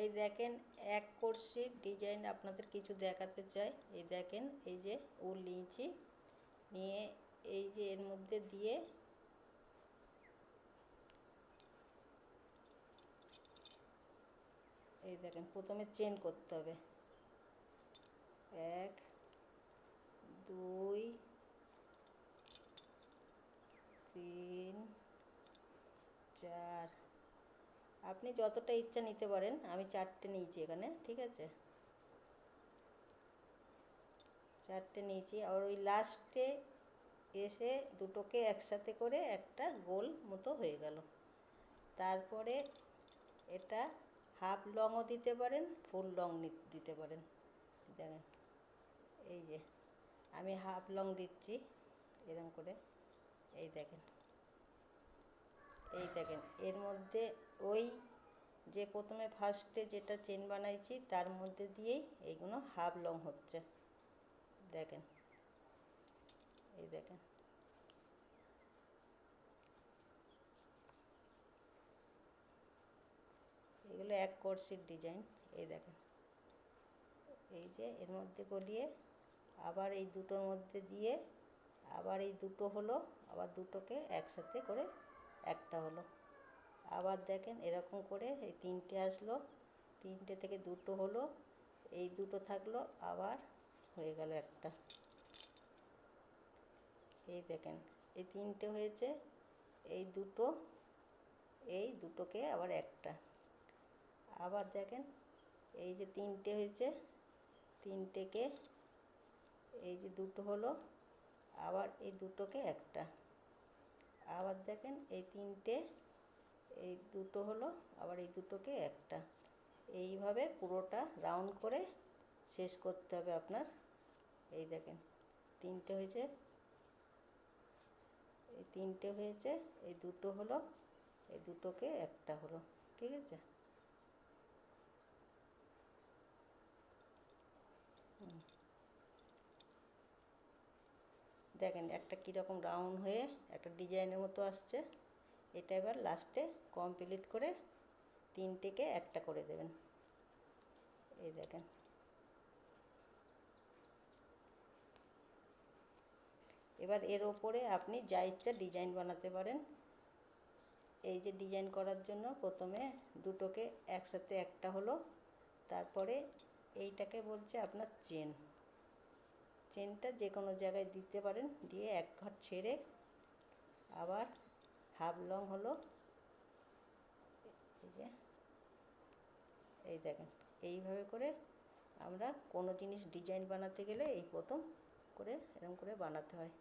এই দেখেন, এক কোর্সির ডিজাইন আপনাদের কিছু দেখাতে চাই। এই দেখেন, এই যে উল নিয়েছি নিয়ে এই যে এর মধ্যে দিয়ে এই দেখেন, প্রথমে চেন করতে হবে। এক, দুই, তিন, চার আপনি যতটা ইচ্ছা নিতে পারেন, আমি চারটে নিয়েছি এখানে, ঠিক আছে? চারটে নিয়েছি, আর ওই লাস্টে এসে দুটোকে একসাথে করে একটা গোল মতো হয়ে গেল। তারপরে এটা হাফ লংও দিতে পারেন ফুল লং দিতে পারেন। দেখেন, এই যে, আমি হাফ লং দিচ্ছি এরকম করে, এই দেখেন। এই দেখেন, এর মধ্যে ওই যে প্রথমে ফার্স্টে যেটা চেন বানাইছি, তার মধ্যে দিয়েই এইগুলো হাফ লং হচ্ছে। দেখেন, এই দেখেন। এগুলো এক কোর্সির ডিজাইন এই দেখেন। এই যে এর মধ্যে গলিয়ে আবার এই দুটোর মধ্যে দিয়ে আবার এই দুটো হলো, আবার দুটোকে একসাথে করে একটা হলো। আবার দেখেন এরকম করে এই তিনটে আসলো। তিনটে থেকে দুটো হলো। এই দুটো থাকল, আবার হয়ে গেল একটা। এই দেখেন, এই তিনটে হয়েছে, এই দুটো, এই দুটোকে আবার একটা। আবার দেখেন, এই যে তিনটে হয়েছে, তিনটেকে এই যে দুটো হলো, আবার এই দুটোকে একটা। আবার দেখেন এই তিনটে, এই দুটো হলো, আবার এই দুটোকে একটা। এইভাবে পুরোটা রাউন্ড করে শেষ করতে হবে আপনার। এই দেখেন, তিনটে হয়েছে। এই তিনটে হয়েছে, এই দুটো হলো, এই দুটোকে একটা হলো, ঠিক আছে? দেখেন একটা কীরকম রাউন্ড হয়ে একটা ডিজাইনের মতো আসছে। এটা এবার লাস্টে কমপ্লিট করে তিনটেকে একটা করে দেবেন। এই দেখেন। এবার এর ওপরে আপনি যা ইচ্ছা ডিজাইন বানাতে পারেন। এই যে ডিজাইন করার জন্য প্রথমে দুটোকে একসাথে একটা হলো, তারপরে এইটাকে বলছে আপনার চেন চেনটা যে কোনো জায়গায় দিতে পারেন। দিয়ে এক ঘর ছেড়ে আবার হাফ লং হলো। এই যে, এই দেখেন, এইভাবে করে আমরা কোনো জিনিস ডিজাইন বানাতে গেলে এই প্রথম করে এরকম করে বানাতে হয়।